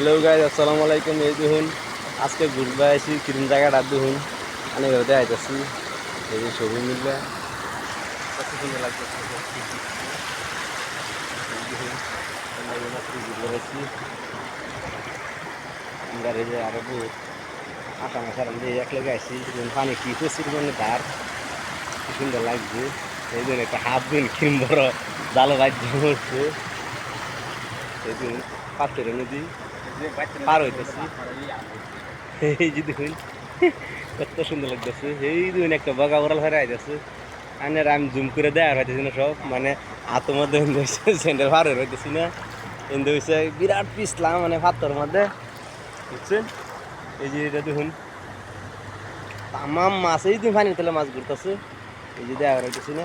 Hello guys আসসালামু আলাইকুম। এই দেখুন, আজকে ঘুরবে আসি কিরম জায়গাটা দেখুন। আমি ঘরে আইতেছি। এই যে ছবি মিলবে কত সুন্দর যে আরও বহুত আটা মাথার দিয়ে এক লেগে দেখুন, পানি কি প্রচুর মানে ধার। কি সুন্দর লাগছে। এই জন্য একটা দিন কিম বড়। জালো রাজ্য হচ্ছে। এই দেখুন, পাথরের নদী। পার হইতেছি। এই যে দেখুন, কত সুন্দর লাগতেছে। এই দেখুন, একটা বগা বরাল হয়ে আইতেছে। আনের আমি জুম করে দেওয়া হইতেছি না সব মানে হাতের মধ্যে স্যান্ডেল পার হয়ে হইতেছি না। কিন্তু হচ্ছে বিরাট পিছলাম মানে পাথর মধ্যে। বুঝছেন? এই যে এটা দেখুন, তামাম মাছ, এই দিন পানির তেলে মাছ ঘুরতেছে। এই যে দেওয়া হইতেছি না।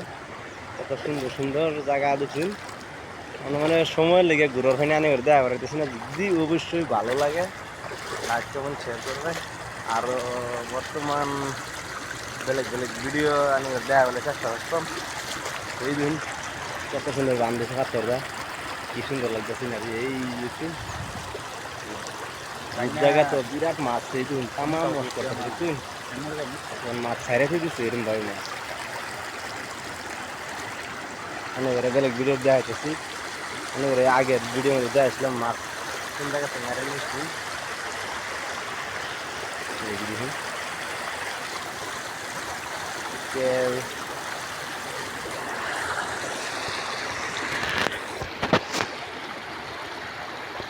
কত সুন্দর সুন্দর জায়গা দেখুন। মানে মানে সময় লেগে ঘুরার ফাইনে আনি আনে দেওয়া হইতেছি না যদি অবশ্যই ভালো লাগে লাইক কমেন্ট শেয়ার করবে। আর বর্তমান বেলেগ বেলেগ ভিডিও আমি দেওয়া বলে চেষ্টা করতাম। এই দিন কত সুন্দর গান দিয়েছে পাথররা কি সুন্দর লাগতেছে না এই দেখুন। জায়গা তো বিরাট মাছ এই দিন তামাম মাছ দেখুন। এখন মাছ ছাইরে থেকে দিচ্ছে এরকম ভাবে মাছ। অনেক করে বেলেগ ভিডিও দেওয়া হইতেছি অনেক করে আগের ভিডিও মধ্যে দেওয়া হয়েছিলাম মাছ কোন জায়গা